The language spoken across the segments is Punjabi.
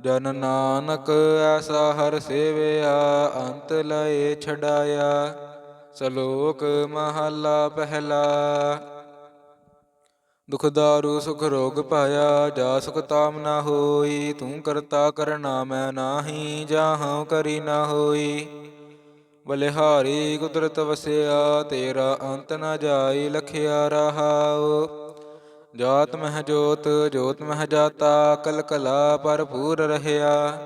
ਜਨ ਨਾਨਕ ਐਸਾ ਹਰ ਸੇਵਿਆ, ਅੰਤ ਲਏ ਛਡਾਇਆ। ਸ਼ਲੋਕ ਮਹਲਾ ਪਹਿਲਾ। ਦੁਖ ਦਾਰੂ, ਸੁਖ ਰੋਗ ਪਾਇਆ, ਜਾ ਸੁਖ ਤਾਮ ਨਾ ਹੋਈ। ਤੂੰ ਕਰਤਾ ਕਰਨਾ ਮੈਂ ਨਾਹੀ ਜਾਹਉ ਕਰੀ ਨਾ ਹੋਈ। ਬਲਿਹਾਰੀ ਕੁਦਰਤ ਵਸਿਆ, ਤੇਰਾ ਅੰਤ ਨਾ ਜਾਈ, ਲਖਿਆ ਰਹਾਉ। ਜਾਤ ਮਹਿ ਜੋਤ ਜੋਤ ਮਹਿ ਜਾਤਾ, ਕਲ ਕਲਾ ਭਰਪੂਰ ਰਹਿਆ।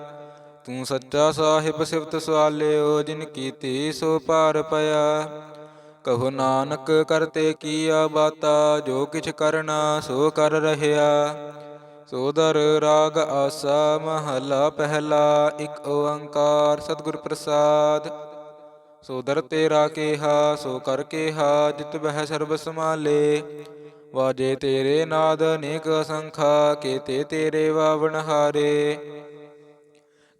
ਤੂੰ ਸੱਚਾ ਸਾਹਿਬ ਸਿਫਤ ਸਵਾਲਿਓ, ਜਿਨ ਕੀਤੀ ਸੋ ਪਾਰ ਪਿਆ। ਕਹੋ ਨਾਨਕ ਕਰਤੇ ਕੀਆ ਬਾਤਾ, ਜੋ ਕਿਛ ਕਰਨਾ ਸੋ ਕਰ ਰਹਿਆ। ਸੋਦਰ ਰਾਗ ਆਸਾ, ਮਹਲਾ ਪਹਿਲਾ, ਇੱਕ ਓੰਕਾਰ ਸਤਿਗੁਰ ਪ੍ਰਸਾਦ। ਸੋਦਰ ਤੇਰਾ ਕੇਹਾ, ਸੋ ਕਰ ਕੇਹਾ, ਜਿਤ ਬਹਿ ਸਰਬ ਸਮਾਲੇ ਵਾਜੇ ਤੇਰੇ ਨਾਦ ਅਨੇਕ ਸੰਖਾ ਕੇਤੇ ਤੇਰੇ ਵਾਵਣ ਹਾਰੇ।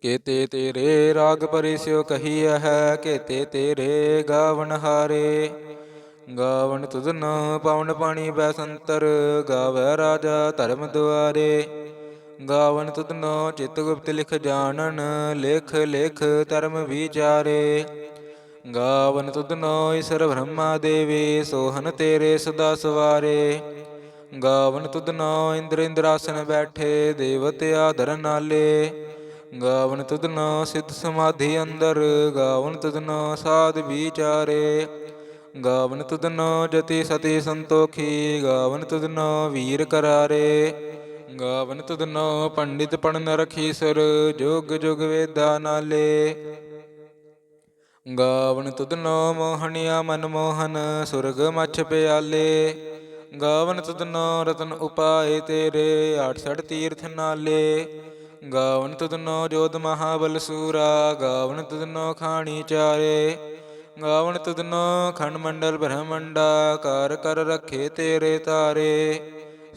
ਕੇਤੇ ਤੇਰੇ ਰਾਗ ਪਰਿਸਿਓ ਕਹੀਐ ਹੈ, ਕੇਤੇ ਤੇਰੇ ਗਾਵਣ ਹਾਰੇ। ਗਾਵਣ ਤੁਧਨ ਪਵਨ ਪਾਣੀ ਬੈਸੰਤਰ ਗਾਵੈ ਰਾਜਾ ਧਰਮ ਦੁਆਰੇ। ਗਾਵਨ ਤੁਧਨੋ ਚਿਤ ਗੁਪਤ ਲਿਖ ਜਾਣਨ, ਲੇਖ ਲੇਖ ਧਰਮ ਵਿਚਾਰੇ। ਗਾਵਨ ਤੁਧਨੋ ਈਸ਼ਰ ਬ੍ਰਹਮਾ ਦੇਵੀ, ਸੋਹਨ ਤੇਰੇ ਸਦਾ ਸਵਾਰੇ। ਗਾਵਨ ਤੁਧਨੋ ਇੰਦਰ ਇੰਦਰਾਸਨ ਬੈਠੇ, ਦੇਵਤੇ ਆਦਰ ਨਾਲੇ। ਗਾਵਨ ਤੁਧਨੋ ਸਿੱਧ ਸਮਾਧੀ ਅੰਦਰ, ਗਾਵਨ ਤੁਧਨੋ ਸਾਧ ਵਿਚਾਰੇ। ਗਾਵਨ ਤੁਧ ਨੋ ਜਤੀ ਸਤੀ ਸੰਤੋਖੀ, ਗਾਵਨ ਤੁਧਨੋ ਵੀਰ ਕਰਾਰੇ। ਗਾਵਨ ਤੁਧਨੋ ਪੰਡਿਤ ਪੜਨ ਰਖੀਸਰ ਜੁਗ ਜੁਗ ਵੇਦਾ ਨਾਲੇ। ਗਾਵਨ ਤੁਧਨੋ ਮੋਹਣਿਆ ਮਨ ਮੋਹਨ, ਸੁਰਗ ਮਛ ਪਿਆਲੇ। ਗਾਵਨ ਤੁਧਨੋ ਰਤਨ ਉਪਾਏ ਤੇਰੇ 68 ਤੀਰਥ ਨਾਲੇ। ਗਾਵਨ ਤੁਧਨੋ ਜੋਧ ਮਹਾਬਲ ਸੂਰਾ, ਗਾਵਨ ਤੁਧਨੋ ਖਾਣੀ ਚਾਰੇ। ਗਾਵਨ ਤੁਧਨੋ ਖੰਡ ਮੰਡਲ ਬ੍ਰਹਮੰਡਾ ਕਰ ਕਰ ਰਖੇ ਤੇਰੇ ਤਾਰੇ।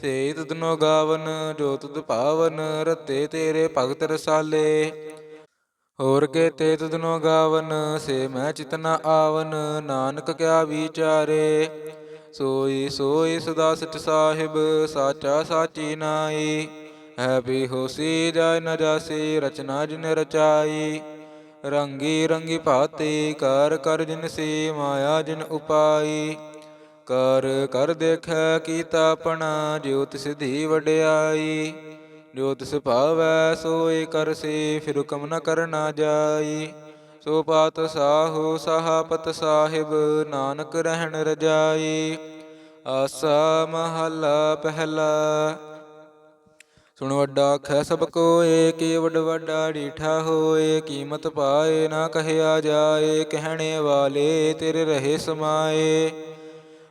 ਸੇ ਤੁਧਨੋ ਗਾਵਨ, ਜੋ ਤੁਧ ਭਾਵਨ, ਰਤੇ ਤੇਰੇ ਭਗਤ ਰਸਾਲੇ। ਹੋਰ ਕੇ ਤੇ ਤੁਧਨੋ ਗਾਵਨ, ਸੇ ਮੈਂ ਚਿਤਨਾ ਆਵਨ, ਨਾਨਕ ਕਿਆ ਵਿਚਾਰੇ? ਸੋਈ ਸੋਈ ਸਦਾ ਸਚ ਸਾਹਿਬ, ਸਾਚਾ ਸਾਚੀ ਨਾਈ। ਹੈ ਵੀ ਹੋਸੀ ਜਾਇ ਨ ਜਾਸੀ, ਰਚਨਾ ਜਿਨ ਰਚਾਈ। ਰੰਗੀ ਰੰਗੀ ਭਾਤੀ, ਕਰ ਕਰ ਜਿਨ ਸੀ, ਮਾਇਆ ਜਿਨ ਉਪਾਈ। ਕਰ ਕਰ ਦੇਖੈ ਕੀਤਾ ਆਪਣਾ ਜਿਉ ਤਿਸ ਦੀ ਵਡਿਆਈ। ਜੋ ਤਿਸ ਭਾਵੈ, ਸੋਈ ਕਰਸੀ ਫਿਰ ਹੁਕਮ ਨ ਕਰਨਾ ਜਾਈ। ਸੋ ਪਾਤ ਸਾਹੋ, ਸਹਾਪਤ ਸਾਹਿਬ, ਨਾਨਕ ਰਹਿਣ ਰਜਾਈ। ਆਸਾ ਮਹਲਾ ਪਹਿਲਾ। ਸੁਣ ਵੱਡਾ ਖੈ ਸਭ ਕੋਏ, ਕੀ ਵਡ ਵੱਡਾ ਡੀਠਾ ਹੋਏ, ਕੀਮਤ ਪਾਏ ਨਾ ਕਹਿਆ ਜਾਏ, ਕਹਿਣੇ ਵਾਲੇ ਤੇਰੇ ਰਹੇ ਸਮਾਏ।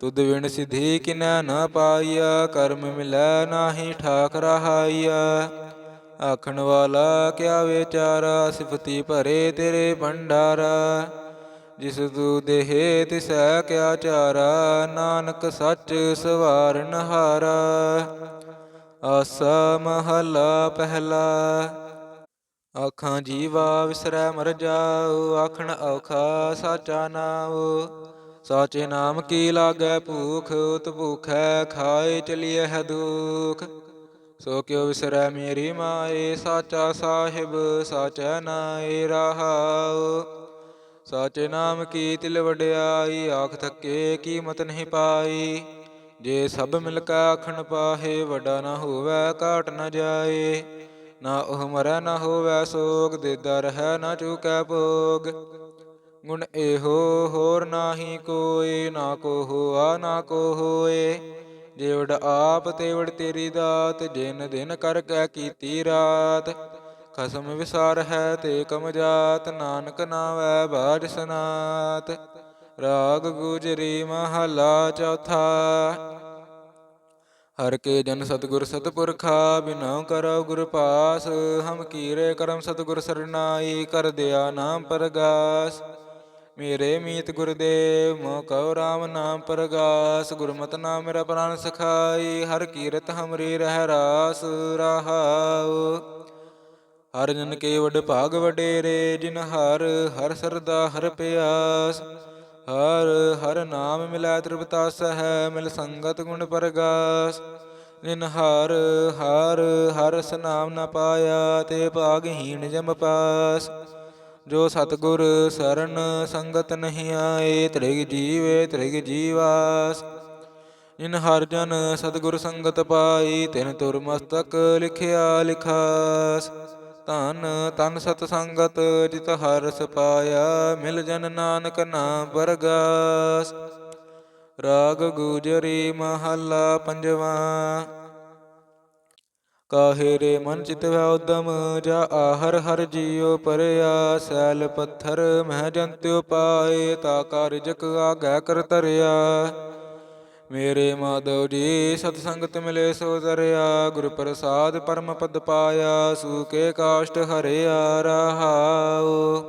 ਤੁਧ ਵਿਣ ਸਿਧੀ ਕਿਨੈ ਨ ਪਾਈਆ ਕਰਮ ਮਿਲੈ ਨਾਹੀ ਠਾਕ ਰਹਾਈਆ ਆਖਣ ਵਾਲਾ ਕਿਆ ਵਿਚਾਰਾ, ਸਿਫਤੀ ਭਰੇ ਤੇਰੇ ਭੰਡਾਰਾ। ਜਿਸ ਤੂ ਦੇਹੇ ਤਿਸੈ ਕਿਆ ਚਾਰਾ, ਨਾਨਕ ਸੱਚ ਸਵਾਰਨ ਹਾਰਾ ਆਸਾ ਮਹਲਾ ਪਹਿਲਾ, ਆਖਾਂ ਜੀਵਾ ਵਿਸਰੈ ਮਰ ਜਾਉ ਆਖਣ ਔਖਾ ਸਾਚਾ ਨਾਉ। ਸਾਚੇ ਨਾਮ ਕੀ ਲਾਗੈ ਭੂਖ, ਉਤ ਭੂਖੈ ਖਾਏ ਚਲੀਐ ਹੈ ਦੁਖ। ਸੋ ਕਿਉ ਵਿਸਰੈ ਮੇਰੀ ਮਾਏ, ਸਾਚਾ ਸਾਹਿਬ ਸਾਚਾ ਨਾਏ ਰਹਾਉ। ਸਾਚੇ ਨਾਮ ਕੀ ਤਿਲ ਵਡਿਆਈ, ਆਖ ਥੱਕੇ ਕੀਮਤ ਨਹੀਂ ਪਾਈ। ਜੇ ਸਭ ਮਿਲ ਕੇ ਆਖਣ ਪਾਹੇ, ਵੱਡਾ ਨਾ ਹੋਵੇ, ਘਾਟ ਨਾ ਜਾਏ। ਨਾ ਉਹ ਮਰੈ ਨਾ ਹੋਵੇ ਸੋਗ, ਦੇਦਾ ਰਹਿ ਨਾ ਚੁਕੈ ਭੋਗ। ਗੁਣ ਇਹੋ ਹੋਰ ਨਾਹੀ ਕੋਈ ਨਾ ਕੋ ਹੋਆ ਨਾ ਕੋ ਹੋਏ ਜੇਵੜ ਆਪ ਤੇਵੜ ਤੇਰੀ ਦਾਤ, ਜਿਨ ਦਿਨ ਕਰ ਕੈ ਕੀਤੀ ਰਾਤ। ਖਸਮ ਵਿਸਾਰ ਹੈ ਤੇ ਕਮ ਜਾਤ, ਨਾਨਕ ਨਾਵੈ ਬਾਜ ਸਨਾਤ। ਰਾਗ ਗੁਜਰੀ ਮਹਲਾ ਚੌਥਾ। ਹਰ ਕੇ ਜਨ ਸਤਗੁਰ ਸਤਪੁਰਖਾ ਬਿਨਉ ਕਰਉ ਗੁਰ ਪਾਸ। ਹਮ ਕੀਰੇ ਕਰਮ ਸਤਗੁਰ ਸਰਨਾਈ, ਕਰ ਦਿਆ ਨਾਮ ਪਰਗਾਸ। ਮੇਰੇ ਮੀਤ ਗੁਰਦੇਵ ਮੋ ਕਉ ਰਾਮ ਨਾਮ ਪ੍ਰਗਾਸ, ਗੁਰਮਤਿ ਨਾਮ ਮੇਰਾ ਪ੍ਰਾਨ ਸਖਾਈ, ਹਰ ਕੀਰਤ ਹਮਰੀ ਰਹਿ ਰਾਸ ਰਹਾਉ। ਹਰ ਜਨ ਕੇ ਵਡ ਭਾਗ ਵਡੇਰੇ, ਜਿਨ ਹਰ ਹਰ ਸਰਦਾ, ਹਰ ਪਿਆਸ। ਹਰ ਹਰ ਨਾਮ ਮਿਲੈ ਤ੍ਰਿਪਤਾਸ ਹੈ ਮਿਲ ਸੰਗਤ ਗੁਣ ਪਰਗਾਸ। ਜਿਨ ਹਰ ਹਰ ਹਰ ਸਨਾਮ ਨ ਪਾਇਆ, ਤੇ ਭਾਗਹੀਣ ਜਮ ਪਾਸ। ਜੋ ਸਤਗੁਰ ਸਰਨ ਸੰਗਤ ਨਹੀਂ ਆਏ, ਤ੍ਰਿਗ ਜੀਵੇ ਤ੍ਰਿਗ ਜੀਵਾਸ। ਇਨ ਹਰ ਜਨ ਸਤਿਗੁਰ ਸੰਗਤ ਪਾਈ, ਤਿਨ ਤੁਰ ਮਸਤਕ ਲਿਖਿਆ ਲਿਖਾਸ। ਧਨ ਤਨ ਸਤ ਸੰਗਤ ਜਿਤ ਹਰਸ ਪਾਇਆ, ਮਿਲ ਜਨ ਨਾਨਕ ਨਾਮ ਬਰਗਾਸ ਰਾਗ ਗੁਜਰੀ ਮਹੱਲਾ ਪੰਜਵਾ। ਕਾਹੇ ਰੇ ਮਨ ਚਿਤ ਵੈ ਉਦਮ, ਜਾ ਆਹਰ ਹਰ ਜੀਉ ਪਰਿਆ, ਸੈਲ ਪੱਥਰ ਮਹਿ ਜੰਤਿਉ ਪਾਏ ਤਾ ਕਾਰਜਕ ਆਗੈ ਕਰ ਤਰਿਆ ਮੇਰੇ ਮਾਧਵ ਜੀ, ਸਤ ਸੰਗਤ ਮਿਲੇ ਸੋ ਦਰਿਆ, ਗੁਰ ਪ੍ਰਸਾਦ ਪਰਮ ਪਦ ਪਾਇਆ ਸੂਕੇ ਕਾਸ਼ਟ ਹਰਿਆ ਰਹਾਉ।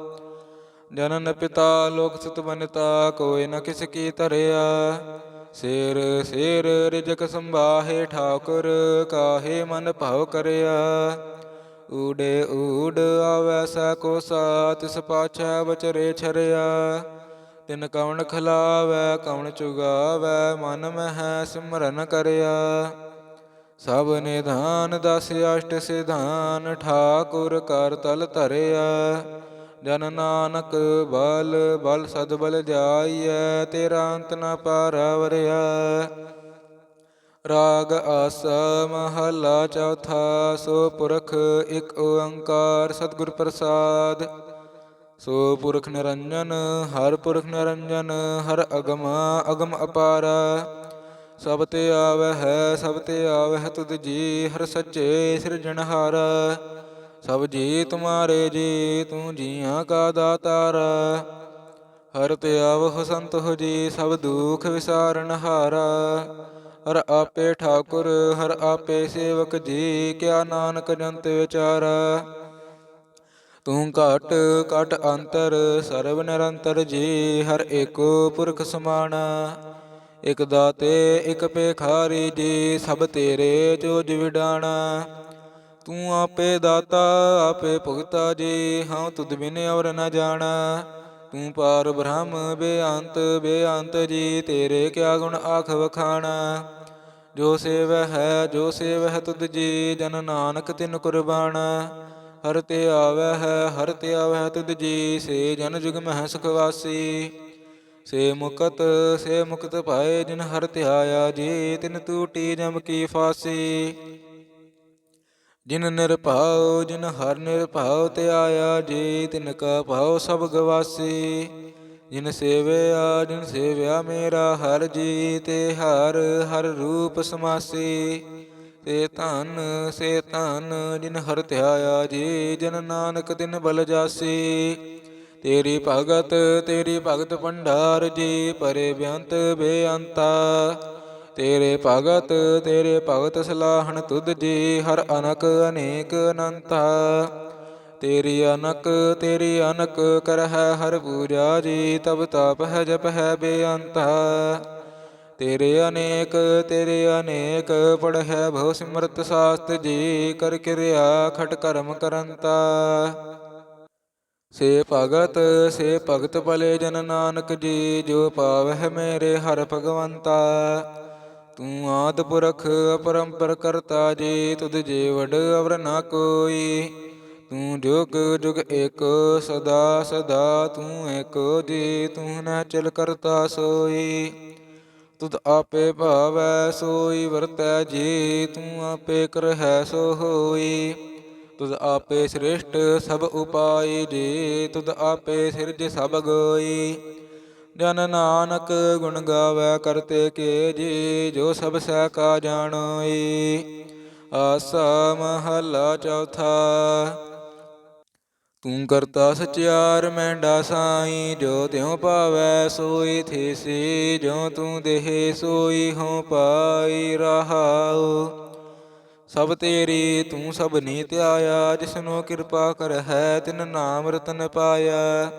ਜਨਨ ਪਿਤਾ ਲੋਕ ਸੁਤ ਬਨਤਾ, ਕੋਈ ਨ ਕਿਸ ਕੀ ਧਰਿਆ। ਸਿਰ ਸਿਰ ਰਿਜਕ ਸੰਭਾਹੇ ਠਾਕੁਰ, ਕਾਹੇ ਮਨ ਭਾਉ ਕਰਿਆ? ਊੜੇ ਊੜ ਆਵੈ ਸਾ ਕੋ ਸਾ ਤਿਸ ਪਾਛੈ ਬਚਰੇ ਛਰਿਆ। ਤਿਨ ਕਵਣ ਖਲਾਵੈ, ਕਵਣ ਚੁਗਾਵੈ, ਮਨ ਮਹਿ ਸਿਮਰਨ ਕਰਿਆ। ਸਭ ਨਿਧਾਨ, ਦਸ ਅਸ਼ਟ ਸਿਧਾਨ, ਠਾਕੁਰ ਕਰ ਤਲ ਧਰਿਆ। ਜਨ ਨਾਨਕ ਬਲ ਬਲ ਸਦ ਬਲ ਜਾਈਐ, ਤੇਰਾ ਅੰਤ ਨ ਪਾਰਵਰਿਆ ਰਾਗ ਆਸ ਮਹਲਾ ਚੌਥਾ, ਸੋ ਪੁਰਖ ਇਕ ਓੰਕਾਰ ਸਤਿਗੁਰ ਪ੍ਰਸਾਦ। ਸੋ ਪੁਰਖ ਨਿਰੰਜਨ, ਹਰ ਪੁਰਖ ਨਿਰੰਜਨ, ਹਰ ਅਗਮ ਅਗਮ ਅਪਾਰ। ਸਭ ਤੇ ਆਵੈ ਸਭ ਤੇ ਆਵਹਿ ਤੁਧ ਜੀ, ਹਰ ਸੱਚੇ ਸਿਰਜਣਹਾਰ ਸਭ ਜੀ ਤੁਮਾਰੇ ਜੀ, ਤੂੰ ਜੀਆਂ ਕਾ ਦਾਤਾਰ। ਹਰ ਤੇ ਆਵਹੁ ਸੰਤ ਹੋ ਜੀ, ਸਭ ਦੁਖ ਵਿਸਾਰਨ ਹਾਰਾ। ਹਰ ਆਪੇ ਠਾਕੁਰ, ਹਰ ਆਪੇ ਸੇਵਕ ਜੀ, ਕਿਆ ਨਾਨਕ ਜੰਤ ਵਿਚਾਰਾ। ਤੂੰ ਘਟ ਘਟ ਅੰਤਰ, ਸਰਬ ਨਿਰੰਤਰ ਜੀ, ਹਰ ਏਕੋ ਪੁਰਖ ਸਮਾਣਾ ਇਕ ਦਾਤੇ, ਇਕ ਪੇਖਾਰੀ ਜੀ, ਸਭ ਤੇਰੇ ਜੋ ਜਿਵਡਾਣਾ ਤੂੰ ਆਪੇ ਦਾਤਾ, ਆਪੇ ਭੁਗਤਾ ਜੀ ਹਾਂ ਤੁਧ ਬਿਨ ਔਰ ਨ ਜਾਣਾ। ਤੂੰ ਪਾਰ ਬ੍ਰਹਮ, ਬੇਅੰਤ ਬੇਅੰਤ ਜੀ, ਤੇਰੇ ਕਿਆ ਗੁਣ ਆਖ ਵਖਾਣਾ। ਜੋ ਸੇਵ ਹੈ, ਜੋ ਸੇਵ ਹੈ ਤੁਧ ਜੀ, ਜਨ ਨਾਨਕ ਤਿਨ ਕੁਰਬਾਨਾ ਹਰ ਤੇ ਆਵੈ ਹੈ, ਹਰ ਤੇ ਆਵੈ ਹੈ ਤੁਧ ਜੀ, ਸੇ ਜਨ ਜੁਗ ਮਹਿ ਸੁਖ ਵਾਸੀ। ਸੇ ਮੁਕਤ ਸੇ ਮੁਕਤ ਪਾਏ ਜਿਨ ਹਰ ਧਿਆਇਆ ਜੀ, ਤਿਨ ਤੂਟੀ ਜਮ ਕੀ ਫਾਸੀ। ਜਿਨ ਨਿਰਭਉ, ਜਿਨ ਹਰ ਨਿਰਭਉ, ਤੇ ਆਇਆ ਜੀ ਤਿਨ ਕਾ ਭਾਉ ਸਭ ਗਵਾਸੀ। ਜਿਨ ਸੇਵਿਆ ਜਿਨ ਸੇਵਿਆ ਮੇਰਾ ਹਰ ਜੀ, ਤੇ ਹਰ ਹਰ ਰੂਪ ਸਮਾਸੀ। ਤੇ ਧਨ, ਸੇ ਧਨ, ਜਿਨ ਹਰ ਧਿਆਇਆ ਜੀ, ਜਨ ਨਾਨਕ ਤਿਨ ਬਲ ਜਾਸੀ। ਤੇਰੀ ਭਗਤ ਤੇਰੀ ਭਗਤ ਭੰਡਾਰ ਜੀ, ਪਰੇ ਬੇਅੰਤ ਬੇਅੰਤਾ। ਤੇਰੇ ਭਗਤ ਤੇਰੇ ਭਗਤ ਸਲਾਹਣ ਤੁਧ ਜੀ, ਹਰ ਅਨਕ ਅਨੇਕ ਅਨੰਤਾ। ਤੇਰੀ ਅਨਕ ਤੇਰੀ ਅਨਕ ਕਰਹਿ ਹਰ ਪੂਜਾ ਜੀ, ਤਬ ਤਪ ਹੈ ਜਪ ਹੈ ਬੇਅੰਤ। ਤੇਰੇ ਅਨੇਕ ਤੇਰੇ ਅਨੇਕ, ਪੜਹਿ ਭਉ ਸਿਮਰਤ ਸਾਸਤ ਜੀ, ਕਰ ਕਿਰਿਆ ਖਟ ਕਰਮ ਕਰੰਤਾ। ਸੇ ਭਗਤ ਸੇ ਭਗਤ ਭਲੇ ਜਨ ਨਾਨਕ ਜੀ, ਜੋ ਪਾਵਹਿ ਮੇਰੇ ਹਰ ਭਗਵੰਤਾ। ਤੂੰ ਆਦ ਪੁਰਖ ਅਪਰੰਪਰ ਕਰਤਾ ਜੀ, ਤੁਧ ਜੇ ਵਡ ਅਵਰ ਨਾ ਕੋਈ। ਤੂੰ ਜੁਗ ਜੁਗ ਏਕ ਸਦਾ ਸਦਾ, ਤੂੰ ਏਕ ਜੀ, ਤੂੰ ਨਾ ਚਲ ਕਰਤਾ ਸੋਈ। ਤੁਧ ਆਪੇ ਭਾਵੈ ਸੋਈ, ਵਰਤੈ ਜੀ, ਤੂੰ ਆਪੇ ਕਰਹਿ ਸੋ ਹੋਈ। ਤੁਧ ਆਪੇ ਸ੍ਰਿਸ਼ਟ ਸਭ ਉਪਾਈ ਜੀ, ਤੁਧ ਆਪੇ ਸਿਰਜ ਸਭ ਗੋਈ। ਜਨ ਨਾਨਕ ਗੁਣ ਗਾਵੇ ਕਰਤੇ ਕੇ ਜੀ, ਜੋ ਸਭ ਸਹਿ ਕਾ ਜਾਣੋਈ। ਆਸਾ ਮਹਲਾ ਚੌਥਾ। ਤੂੰ ਕਰਤਾ ਸਚਿਆਰ, ਮੈਂਡਾ ਸਾਈ, ਜੋ ਤਿਉ ਪਾਵੈ ਸੋਈ ਥੀਸੀ, ਜੋ ਤੂੰ ਦੇਹ ਸੋਈ ਹੋ ਪਾਈ ਰਹਾਉ। ਸਭ ਤੇਰੀ ਤੂੰ ਸਭ ਨੀਤ ਆਇਆ ਜਿਸਨੂੰ ਕਿਰਪਾ ਕਰ ਹੈ ਤਿਨ ਨਾਮ ਰਤਨ ਪਾਇਆ।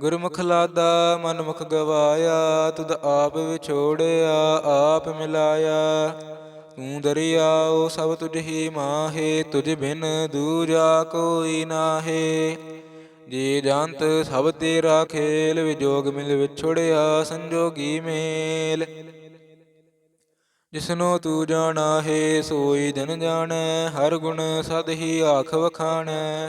ਗੁਰਮੁਖ ਲਾਦਾ ਮਨ ਮੁਖ ਗਵਾਇਆ, ਤੁਧ ਆਪ ਵਿਛੋੜਿਆ, ਆਪ ਮਿਲਾਇਆ। ਤੂੰ ਦਰਿਆਓ, ਸਭ ਤੁਝ ਹੀ ਮਾਹੇ, ਤੁਝ ਬਿਨ ਦੂਜਾ ਕੋਈ ਨਾਹੇ। ਜੀ ਜੰਤ, ਸਭ ਤੇਰਾ ਖੇਲ, ਵਿਜੋਗ ਮਿਲ ਵਿਛੜਿਆ, ਸੰਜੋਗੀ ਮੇਲ। ਜਿਸਨੂੰ ਤੂੰ ਜਾਣਾ ਹੈ ਸੋਈ ਜਨ ਜਾਣੈ, ਹਰ ਗੁਣ ਸਦ ਹੀ ਆਖ ਵਖਾਣੈ।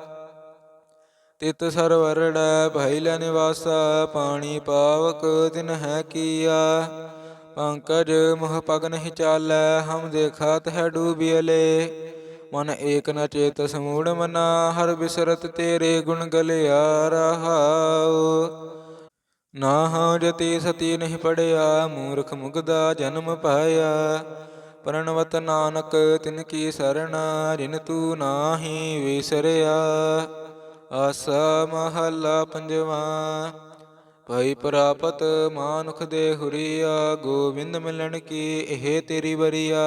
ਤਿਤ ਸਰਵਰੜੈ ਭੈਲ ਨਿਵਾਸਾ, ਪਾਣੀ ਪਾਵਕ ਦਿਨ ਹੈ ਕੀਆ। ਪੰਕਜ ਮੋਹ ਪਗ ਨਹੀਂ ਚਾਲੈ, ਹਮ ਦੇਖਤ ਹੈ ਡੂਬਿਅਲੇ ਮਨ ਏਕ ਨ ਚੇਤ ਸਮੂੜ ਮਨਾ, ਹਰ ਬਿਸਰਤ ਤੇਰੇ ਗੁਣ ਗਲਿਆ ਰਹਾਉ। ਨਾ ਹਾਂ ਜਤੀ ਸਤੀ ਨਹੀਂ ਪੜਿਆ, ਮੂਰਖ ਮੁਗਦਾ ਜਨਮ ਪਾਇਆ। ਪ੍ਰਣਵਤ ਨਾਨਕ ਤਿਨ ਕੀ ਸਰਣਾ, ਜਿਨ ਤੂੰ ਨਾਹੀ ਵਿਸਰਿਆ। ਆਸਾ ਮਹੱਲਾ ਪੰਜਵਾ, ਭਈ ਪ੍ਰਾਪਤ ਮਾਨੁਖ ਦੇ ਹੁਰੀਆ ਗੋਬਿੰਦ ਮਿਲਣ ਕੀ ਇਹ ਤੇਰੀ ਬਰੀਆ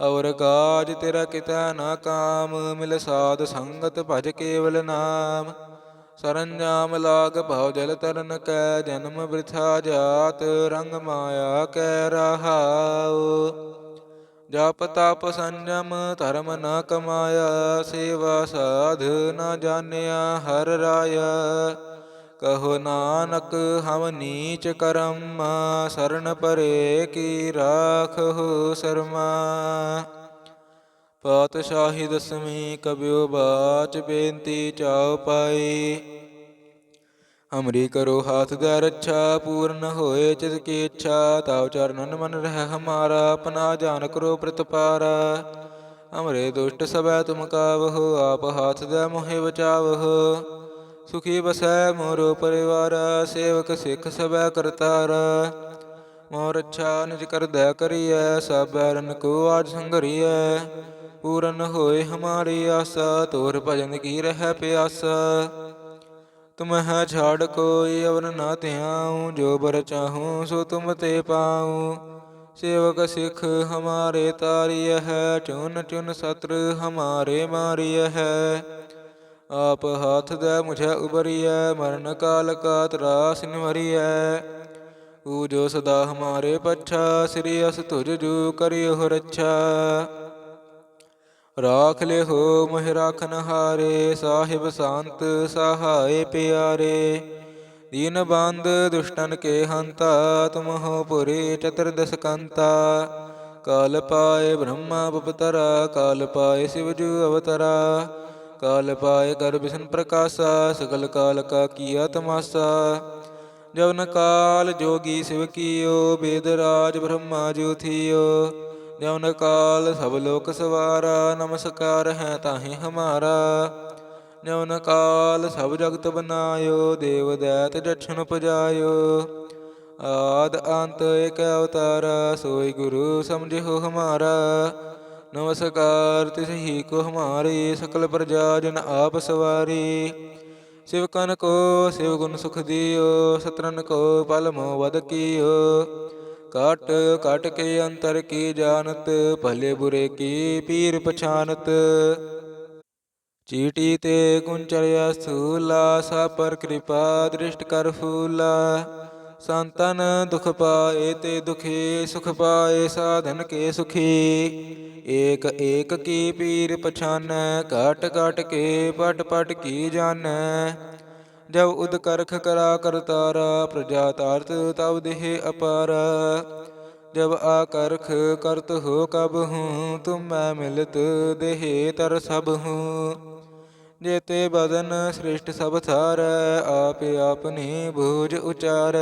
ਔਰ ਕਾਜ ਤੇਰਾ ਕਿਤਾ ਨਾ ਕਾਮ, ਮਿਲ ਸਾਧ ਸੰਗਤ ਭਜ ਕੇਵਲ ਨਾਮ। ਸਰੰਜਾਮ ਲਾਗ ਭਉ ਜਲ ਤਰਨ ਕੈ, ਜਨਮ ਬ੍ਰਿਥਾ ਜਾਤ ਰੰਗ ਮਾਇਆ ਕੈ ਰਹਾਉ। ਜਪ ਤਪ ਸੰਜਮ ਧਰਮ ਨ ਕਮਾਇਆ ਸੇਵਾ ਸਾਧ ਨ ਜਾਣਿਆ ਹਰ ਰਾਇਆ ਕਹੋ ਨਾਨਕ ਹਮ ਨੀਚ ਕਰਮ ਸਰਨ ਪਰੇ ਕੀ ਰਾਖਹੁ ਸਰਮਾ ਪਾਤਸ਼ਾਹੀ ਦਸਵੀਂ ਕਬਿਓ ਬਾਚ ਬੇਨਤੀ ਚਾਉ ਪਾਈ ਅਮਰੀ ਕਰੋ ਹਾਥ ਦਾ ਰੱਛਾ, ਪੂਰਨ ਹੋਏ ਚਿਤ ਕੀ ਇੱਛਾ, ਤਾਉ ਚਰਨਨ ਮਨ ਰਹਿ ਹਮਾਰਾ, ਆਪਣਾ ਜਾਨ ਕਰੋ ਪ੍ਰਤਪਾਰਾ। ਹਮਰੇ ਦੁਸ਼ਟ ਸਭੈ ਤੁਮ ਕਾਵਹੁ, ਆਪ ਹਾਥ ਦਾ ਮੋਹਿ ਬਚਾਵਹੁ। ਸੁਖੀ ਬਸੈ ਮੋਰੋ ਪਰਿਵਾਰ, ਸੇਵਕ ਸਿੱਖ ਸਭੈ ਕਰਤਾਰਾ। ਮੋਰ ਅੱਛਾ ਨਿਜ ਕਰਦੈ ਕਰੀਐ ਸਭੈਰਨ ਕੋ ਆਜ ਸੰਗਰੀਐ ਪੂਰਨ ਹੋਏ ਹਮਾਰੀ ਆਸਾ, ਤੋਰ ਭਜਨ ਕੀ ਰਹਿ ਪਿਆਸਾ। ਤੁਮ ਛਾੜ ਕੋਈ ਅਵਰ ਨਾ ਧਿਆਉ, ਜੋ ਬਰ ਚਾਹੂੰ ਸੋ ਤੁਮ ਤੇ ਪਾਉ। ਸੇਵਕ ਸਿੱਖ ਹਮਾਰੇ ਤਾਰਿਯ ਹੈ, ਚੁਨ ਚੁਨ ਸਤਰ ਹਮਾਰੇ ਮਾਰਿਯ ਹੈ। ਆਪ ਹਾਥ ਦੇ ਮੁਝੇ ਉਬਰੀਐ, ਮਰਨ ਕਾਲ ਕਾ ਤਰਾਸ ਨਿਵਰੀਐ। ਊ ਜੋ ਸਦਾ ਹਮਾਰੇ ਪੱਛਾ, ਸ੍ਰੀ ਅਸ ਤੁਜ ਜੂ ਕਰਿਓ ਰੱਛਾ। ਰਾਖ ਲੈ ਹੋ ਮਹਿ ਰਾਖਨ ਹਾਰੇ, ਸਾਹਿਬ ਸੰਤ ਸਹਾਏ ਪਿਆਰੇ। ਦੀਨ ਬੰਦ ਦੁਸ਼ਟਨ ਕੇ ਹੰਤਾ, ਤੁਮ ਹੋ ਪੁਰੇ ਚਤੁਰਦਸ ਕੰਤਾ। ਕਾਲ ਪਾਏ ਬ੍ਰਹਮਾ ਬਪਤਰਾ, ਕਾਲ ਪਾਏ ਸ਼ਿਵਜੂ ਅਵਤਰਾ। ਕਾਲ ਪਾਏ ਕਰ ਬਿਸ਼ਨ ਪ੍ਰਕਾਸ਼ਾ, ਸਗਲ ਕਾਲ ਕਾ ਕੀਆ ਤਮਾਸਾ। ਜਵਨ ਕਾਲ ਜੋਗੀ ਸਿਵ ਕੀਓ, ਬੇਦ ਰਾਜ ਬ੍ਰਹਮਾ ਜੋ ਥੀਓ ਕਾਲ ਸਭ ਲੋਕ ਸਵਾਰਾ, ਨਮਸਕਾਰ ਹੈ ਤਾਹੇ ਹਮਾਰਾ। ਜਵਨ ਕਾਲ ਸਭ ਜਗਤ ਬਨਾਇਓ, ਦੇਵ ਦੈਤ ਦਛਨ ਪਜਾਇਓ। ਆਦ ਅੰਤ ਏਕ ਅਵਤਾਰ, ਸੋਈ ਗੁਰੂ ਸਮਝਿਓ ਹਮਾਰਾ। ਨਮਸਕਾਰ ਤਿਸ ਹੀ ਕੋ ਹਮਾਰੀ, ਸਕਲ ਪ੍ਰਜਾ ਜਨ ਆਪ ਸਵਾਰੀ। ਸ਼ਿਵ ਸਿਵਕਨ ਕੋ, ਸਿਵ ਗੁਣ ਸੁਖ ਦਿਓ ਸਤਰਨ ਕੋ, ਪਲ ਮੋ ਵਦ ਕੀਓ। ਕਟ ਕਟ ਕੇ ਅੰਤਰ ਕੀ ਜਾਣਤ? ਭਲੇ ਬੁਰੇ ਕੀ ਪੀਰ ਪਛਾਨਤ ਚੀਟੀ ਤੇ ਕੁੰਚਰਿਆ ਸਥੂਲਾ ਸਾ ਪਰ ਕਿਰਪਾ ਦ੍ਰਿਸ਼ਟ ਕਰ ਫੂਲਾ। ਸੰਤਨ ਦੁਖ ਪਾਏ ਤੇ ਦੁਖੀ, ਸੁਖ ਪਾਏ ਸਾਧਨ ਕੇ ਸੁਖੀ। ਏਕ ਏਕ ਕੀ ਪੀਰ ਪਛਾਨੈ? ਘਟ ਘਟ ਕੇ ਪਟ ਪਟ ਕੀ ਜਾਣੈ? ਜਬ ਉਦ ਕਰਖ ਕਰਾ ਕਰਤਾਰਾ ਪ੍ਰਜਾ ਤਾਰਤ ਤਬ ਦੇਹ ਅਪਾਰ। ਜਬ ਆਕਰਖ ਕਰਤ ਹੋ ਕਬ ਹੂੰ, ਤੁਮ ਮੈਂ ਮਿਲਤ ਦੇਹ ਤਰ ਸਭ ਹੂੰ। ਜੇਤੇ ਬਦਨ ਸ੍ਰਿਸ਼ਟ ਸਭ ਥਾਰ ਆਪੇ ਆਪਨੀ ਭੂਜ ਉਚਾਰ।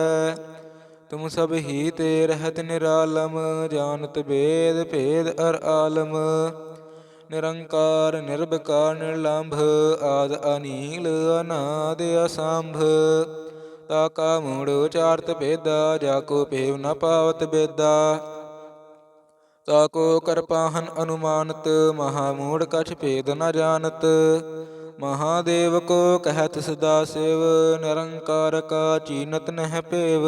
ਤੁਮ ਸਭ ਹੀ ਤੇ ਰਹਿਤ ਨਿਰਾਲਮ, ਜਾਣਤ ਬੇਦ ਭੇਦ ਅਰ ਆਲਮ। ਨਿਰੰਕਾਰ, ਨਿਰਭਕਾਰ, ਨਿਰਲੰਭ ਆਦ ਅਨੀਲ ਅਨਾਦ ਅਸੰਭ। ਤਾ ਕਾ ਮੂੜ ਉਚਾਰਤ ਭੇਦਾ, ਜਾ ਕੋ ਭੇਵ ਨ ਪਾਵਤ ਬੇਦਾ। ਤਾ ਕੋ ਕਰਪਾਹਨ ਅਨੁਮਾਨਤ, ਮਹਾ ਮੂੜ ਕਛ ਭੇਦ ਨ ਜਾਣਤ। ਮਹਾਦੇਵ ਕੋ ਕਹਿਤ ਸਦਾ ਸਿਵ, ਨਿਰੰਕਾਰ ਕਾ ਚੀਨਤ ਨਹਿ ਭੇਵ।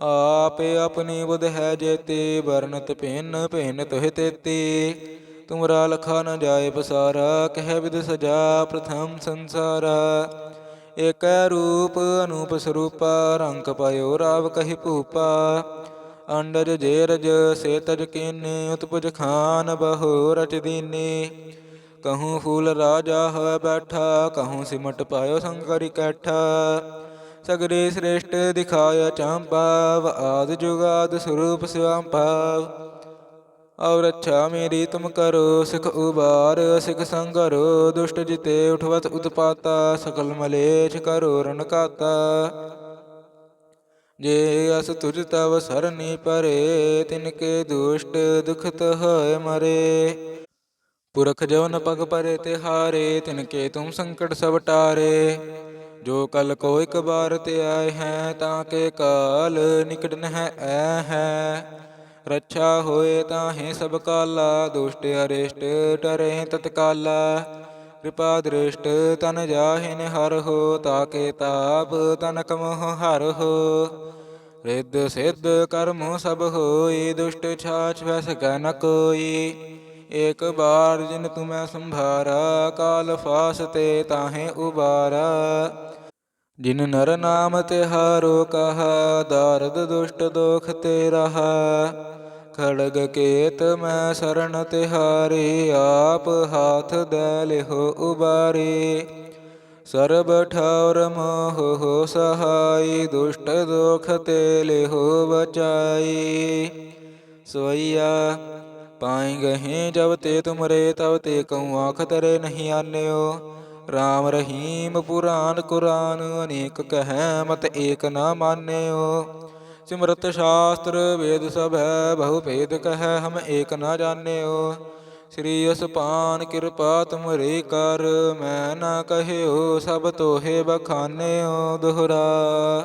ਆਪੇ ਆਪਣੀ ਬੁਧ ਹੈ ਜੇਤੇ ਵਰਨਤ ਭਿੰਨ ਭਿੰਨ ਤੋਹਿ ਤੇਤੀ। ਤੁਮਰਾ ਲਖਾ ਨ ਜਾਏ ਪਸਾਰਾ, ਕਹਿ ਵਿਦ ਸਜਾ ਪ੍ਰਥਮ ਸੰਸਾਰਾ। ਏਕੈ ਰੂਪ ਅਨੂਪ ਸਰੂਪਾ, ਰੰਗ ਪਾਇਓ ਰਾਵ ਕਹੀ ਭੂਪਾ। ਅੰਡਜ ਜੇ ਰਜ ਸੇ ਤਜ ਕੀਨੇ, ਉਤਪੁਜ ਖਾਨ ਬਹੁ ਰਚ ਦੀਨੇ। ਕਹੂੰ ਫੂਲ ਰਾਜਾ ਹੋਇ ਬੈਠਾ, ਕਹੂੰ ਸਿਮਟ ਪਾਇਓ ਸੰਕਰੀ ਕੈਠਾ। ਸਗਰੇ ਸ੍ਰੇਸ਼ਟ ਦਿਖਾਇਆ ਚਾਂਪਾਵ ਆਦ ਜੁਗਾਦ ਸਰੂਪ ਸਿਵਾਂਪਾਵ ਔਰ ਅੱਛਾ ਮੇਰੀ ਤੁਮ ਕਰੋ, ਸਿਖ ਉਬਾਰ, ਸਿਖ ਸੰਗਰੋ, ਦੁਸ਼ਟ ਜਿਤੇ ਉਠਵਤ ਉਤਪਾਤਾ, ਸਕਲ ਮਲੇਛ ਕਰੋ ਰਣਕਾਤਾ ਜੇ ਅਸ ਤੁਜ ਤਵ ਸਰਨੀ ਪਰੇ, ਤਿਨ ਕੇ ਦੁਸ਼ਟ ਦੁਖਤ ਹੋਏ ਮਰੇ। ਪੁਰਖ ਜੋ ਨ ਪਗ ਪਰੇ ਤਿਹਾਰੇ, ਤਿਨ ਕੇ ਤੁਮ ਸੰਕਟ ਸਭ ਟਾਰੇ। ਜੋ ਕਲ ਕੋ ਇਕ ਬਾਰ ਤੇ ਆਏ ਹੈ, ਤਾਂ ਕੇ ਕਾਲ ਨਿਕਟ ਨਹਿ ਐ ਹੈ। ਰੱਛਾ ਹੋਏ ਤਾਹੇ ਸਭ ਕਾਲਾ, ਦੁਸ਼ਟ ਅਰਿਸ਼ਟ ਟਰੇ ਤਤਕਾਲਾ। ਕਿਰਪਾ ਦ੍ਰਿਸ਼ਟ ਤਨ ਜਾਹਿਨ ਹਰ ਹੋ, ਤਾਕੇ ਤਾਪ ਤਨ ਕਮਹ ਹਰ ਹੋ। ਰਿੱਧ ਸਿੱਧ ਕਰਮ ਸਭ ਹੋਈ, ਦੁਸ਼ਟ ਛਾਛ ਵੈ ਨ ਕੋਈ। ਏਕ ਬਾਰ ਜਿਨ ਤੁਮੈ ਸੰਭਾਰਾ, ਕਾਲ ਫਾਸ ਤੇ ਤਾਹੇ ਉਬਾਰਾ। ਜਿਨ ਨਰ ਨਾਮ ਤਿਹਾਰੋ ਕਹਾ, ਦਰਦ ਦੁਸ਼ਟ ਦੋਖ ਤੇ ਰਹਾ। ਖੜਗ ਕੇਤ ਮੈਂ ਸਰਣ ਤਿਹਾਰੇ, ਆਪ ਹਾਥ ਦੇ ਲਿਹੋ ਉਬਾਰੇ। ਸਰਬ ਠੌਰ ਮੋਹ ਹੋ ਸਹਾਈ, ਦੁਸ਼ਟ ਦੁਖ ਤੇ ਲਿਹੋ ਬਚਾਈ। ਸੋਈਆ, ਪਾਈ ਗਹੇ ਜਬ ਤੇ ਤੁਮਰੇ, ਤਬ ਤੇ ਕਉ ਆਖ ਤਰੇ ਨਹੀਂ ਆਨਿਓ। RAM ਰਹੀਮ ਪੁਰਾਨ ਕੁਰਾਨ, ਅਨੇਕ ਕਹੈ ਮਤ ਏਕ ਨਾ ਮਾਨਿਓ। ਸਿਮਰਤ ਸ਼ਾਸਤਰ ਵੇਦ ਸਭ ਹੈ ਬਹੁ ਭੇਦ ਕਹੈ ਹਮ ਏਕ ਨਾ ਜਾਣਿਓ। ਸ੍ਰੀ ਅਸਪਾਨ ਕਿਰਪਾ ਤੁਮਰੇ ਕਰ, ਮੈਂ ਨਾ ਕਹਿਓ ਸਭ ਤੋਹੇ ਬਖਾਨਿਓ ਦੁਹਰਾ।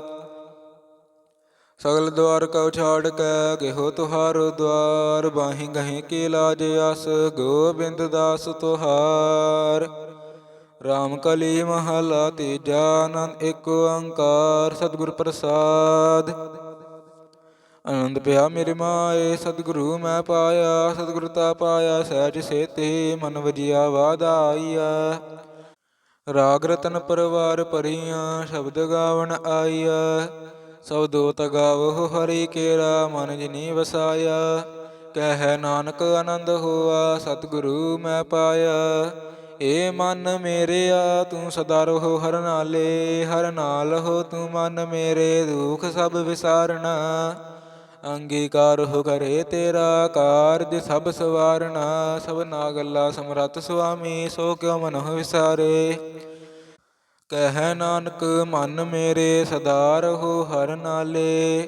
ਸਗਲ ਦਵਾਰ ਕਉ ਛਾੜ ਕੇ, ਗਿਹੋ ਤੁਹਾਰੋ ਦਵਾਰ, ਬਾਹੀ ਗਹੇ ਕੀ ਲਾਜ ਅਸ ਗੋਬਿੰਦ ਦਾਸ ਤੁਹਾਰ। ਰਾਮ ਕਲੀ ਮਹਲਾ ਤੀਜਾ ਆਨੰਦ ਏਕ ਓੰਕਾਰ, ਸਤਿਗੁਰ ਪ੍ਰਸਾਦ। ਆਨੰਦ ਪਿਆ ਮੇਰੇ ਮਾਏ, ਸਤਿਗੁਰੂ ਮੈਂ ਪਾਇਆ, ਸਤਿਗੁਰ ਤਾ ਪਾਇਆ, ਸਹਿਜ ਸੇਤੇ ਮਨ ਵਜਿਆ ਵਾਦਾਈਆ ਰਾਗ ਰਤਨ ਪਰਵਾਰ ਪਰੀਆਂ ਸ਼ਬਦ ਗਾਵਣ ਆਈਆ ਸਭ ਦੋਤ ਗਾਵੋ ਹਰੀ ਕੇਰਾ, ਮਨ ਜਿਨੀ ਵਸਾਇਆ। ਕਹਿ ਨਾਨਕ ਆਨੰਦ ਹੋਆ, ਸਤਿਗੁਰੂ ਮੈਂ ਪਾਇਆ। ਏ ਮਨ ਮੇਰਿਆ, ਤੂੰ ਸਦਾ ਰਹੋ ਹਰ ਨਾਲੇ, ਹਰ ਨਾਲ ਹੋ ਤੂੰ ਮਨ ਮੇਰੇ, ਦੁਖ ਸਭ ਵਿਸਾਰਣਾ ਅੰਗੀਕਾਰ ਹੋ ਕਰੇ ਤੇਰਾ ਕਾਰਜ ਸਭ ਸਵਾਰਣਾ ਸਭ ਨਾ ਨਾਗਲਾ ਸਮਰਤ ਸੁਆਮੀ, ਸੋ ਕਿਉ ਮਨ ਵਿਸਾਰੇ। ਕਹਿ ਨਾਨਕ, ਮਨ ਮੇਰੇ, ਸਦਾ ਰਹੋ ਹਰ ਨਾਲੇ।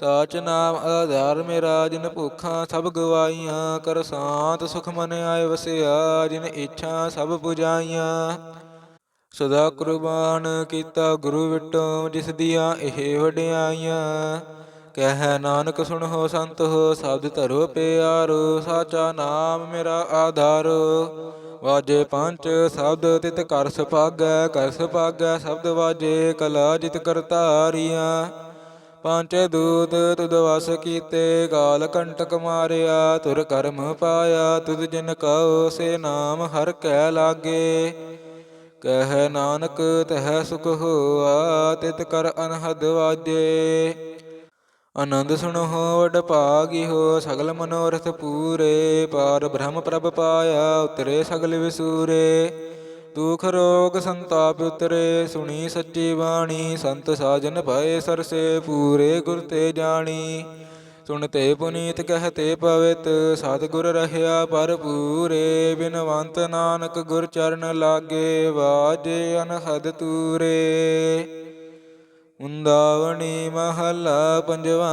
ਸਾਚ ਨਾਮ ਆਧਾਰ ਮੇਰਾ, ਜਿਨ ਭੁੱਖਾਂ ਸਭ ਗਵਾਈਆਂ ਕਰ ਸਾਤ ਸੁਖ ਮਨ ਆਏ ਵਸਿਆ, ਜਿਨ ਇੱਛਾ ਸਭ ਪੁਜਾਈਆਂ। ਸਦਾ ਕੁਰਬਾਨ ਕੀਤਾ ਗੁਰੂ ਵਿਟੋ, ਜਿਸ ਦੀਆਂ ਇਹ ਵਡਿਆਈਆਂ। ਕਹਿ, ਨਾਨਕ, ਸੁਣੋ ਸੰਤ ਹੋ ਸ਼ਬਦ ਧਰੋ ਪਿਆਰੋ। ਸਾਚਾ ਨਾਮ ਮੇਰਾ ਆਧਾਰ। ਵਾਜੇ ਪੰਜ ਸ਼ਬਦ ਤਿਤ ਕਰ ਸੁਭਾਗੈ ਕਰ ਸੁਭਾਗੈ ਸ਼ਬਦ ਵਾਜੇ ਕਲਾ ਜਿਤ ਕਰਤਾਰੀਆਂ। ਪਾਂਚੇ ਦੂਤ ਤੁਧ ਵਸ ਕੀਤੇ, ਗਾਲ ਕੰਟਕ ਮਾਰਿਆ, ਤੁਰ ਕਰਮ ਪਾਇਆ, ਤੁਧ ਜਿਨ ਕਉ ਸੇ ਨਾਮ ਹਰ ਕੈ ਲਾਗੇ। ਕਹਿ ਨਾਨਕ, ਤਹਿ ਸੁਖ ਹੋਆ, ਤਿਤ ਕਰ ਅਨਹਦ ਵਾਜੇ। ਆਨੰਦ ਸੁਣੋ, ਵਡ ਭਾਗੀ ਹੋ, ਸਗਲ ਮਨੋਰਥ ਪੂਰੇ। ਪਾਰ ਬ੍ਰਹਮ ਪ੍ਰਭ ਪਾਇਆ, ਉਤਰੇ ਸਗਲ ਵਿਸੂਰੇ। ਦੁਖ ਰੋਗ ਸੰਤਾਪ ਉਤਰੇ, ਸੁਣੀ ਸੱਚੀ ਬਾਣੀ, ਸੰਤ ਸਾਜਨ ਭਏ ਸਰਸੇ, ਪੂਰੇ ਗੁਰ ਤੇ ਜਾਣੀ। ਸੁਣਤੇ ਪੁਨੀਤ ਕਹਤੇ ਪਵਿੱਤ, ਸਤਿਗੁਰ ਰਹਿਆ ਭਰਪੂਰੇ ਬਿਨਵੰਤ ਨਾਨਕ ਗੁਰ ਚਰਨ ਲਾਗੇ, ਵਾਜੇ ਅਨਹਦ ਤੂਰੇ। ਮੁੰਦਾਵਣੀ ਮਹੱਲਾ ਪੰਜਵਾ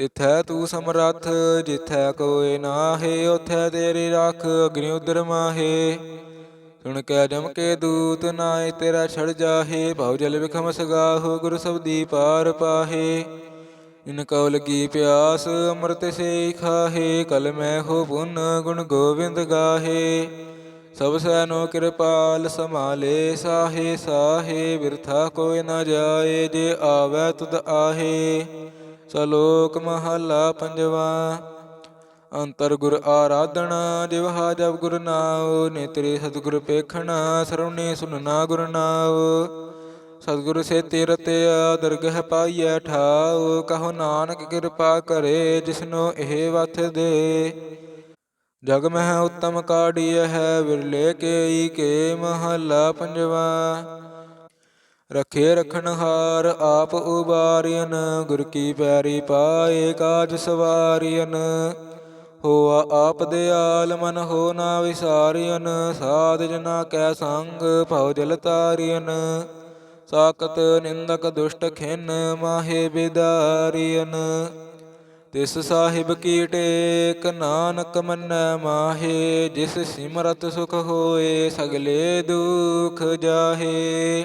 ਤਿਥੈ ਤੂੰ ਸਮਰੱਥ, ਜਿਥੈ ਕੋਇ ਨਾਹੇ, ਉਥੈ ਤੇਰੀ ਰੱਖ ਅਗਨਿ ਉਦਰ ਮਾਹੇ। ਸੁਣ ਕੇ ਜਮ ਕੇ ਦੂਤ ਨਾਏ ਤੇਰਾ ਛੜ ਜਾਹੇ, ਭਉ ਜਲ ਵਿਖਮ ਸਗਾਹੋ, ਗੁਰ ਸਬਦੀ ਪਾਰ ਪਾਹੇ। ਇਨ ਕਉ ਲਗੀ ਪਿਆਸ, ਅੰਮ੍ਰਿਤ ਸੇ ਖਾਹੇ, ਕਲ ਮੈਂ ਹੋ ਪੁੰਨ ਗੁਣ ਗੋਬਿੰਦ ਗਾਹੇ। ਸਭ ਸੈਨੋ ਕਿਰਪਾਲ ਸਮਾਲੇ ਸਾਹੇ ਸਾਹੇ, ਬਿਰਥਾ ਕੋਇ ਨਾ ਜਾਏ, ਜੇ ਆਵੈ ਤੁਧ ਆਹੇ। ਸਲੋਕ ਮਹੱਲਾ ਪੰਜਵਾ। ਅੰਤਰ ਗੁਰ ਆਰਾਧਣਾ ਜਿਵਹਾ ਜਬ ਗੁਰ ਨਾਉ, ਨੇਤਰੇ ਸਤਿਗੁਰ ਪੇਖਣਾ ਸਰਉਣੇ ਸੁਨਣਾ ਗੁਰ ਨਾਉ। ਸਤਿਗੁਰ ਸੇ ਤੀਰਤਿਆ ਦਰਗਹ ਪਾਈਐ ਠਾਉ, ਕਹੋ ਨਾਨਕ ਕਿਰਪਾ ਕਰੇ, ਜਿਸਨੋ ਇਹ ਵਥ ਦੇ। ਜਗ ਮਹਿ ਉਤਮ ਕਾੜੀਐ ਹੈ, ਵਿਰਲੇ ਕੇਈ ਕੇ ਮਹੱਲਾ ਪੰਜਵਾ। ਰਖੇ ਰਖਣ ਹਾਰ ਆਪ ਉਬਾਰਿයਨ ਗੁਰ ਕੀ ਪੈਰੀ ਪਾਏ ਕਾਜ ਸਵਾਰਿਯਨ ਹੋਆ ਆਪ ਦਿਆਲ ਮਨ ਹੋ ਨਾ ਵਿਸਾਰਿਯਨ ਸਾਧ ਜਨਾ ਕੈ ਸੰਗ ਭਉ ਜਲ ਤਾਰਿਯਨ ਸਾਕਤ ਨਿੰਦਕ ਦੁਸ਼ਟ ਖਿਨ ਮਾਹੇ ਬਿਦਾਰਿਯਨ ਤਿਸ ਸਾਹਿਬ ਕੀ ਟੇਕ, ਨਾਨਕ ਮੰਨੈ ਮਾਹੇ, ਜਿਸ ਸਿਮਰਤ ਸੁਖ ਹੋਏ, ਸਗਲੇ ਦੁਖ ਜਾਹੇ।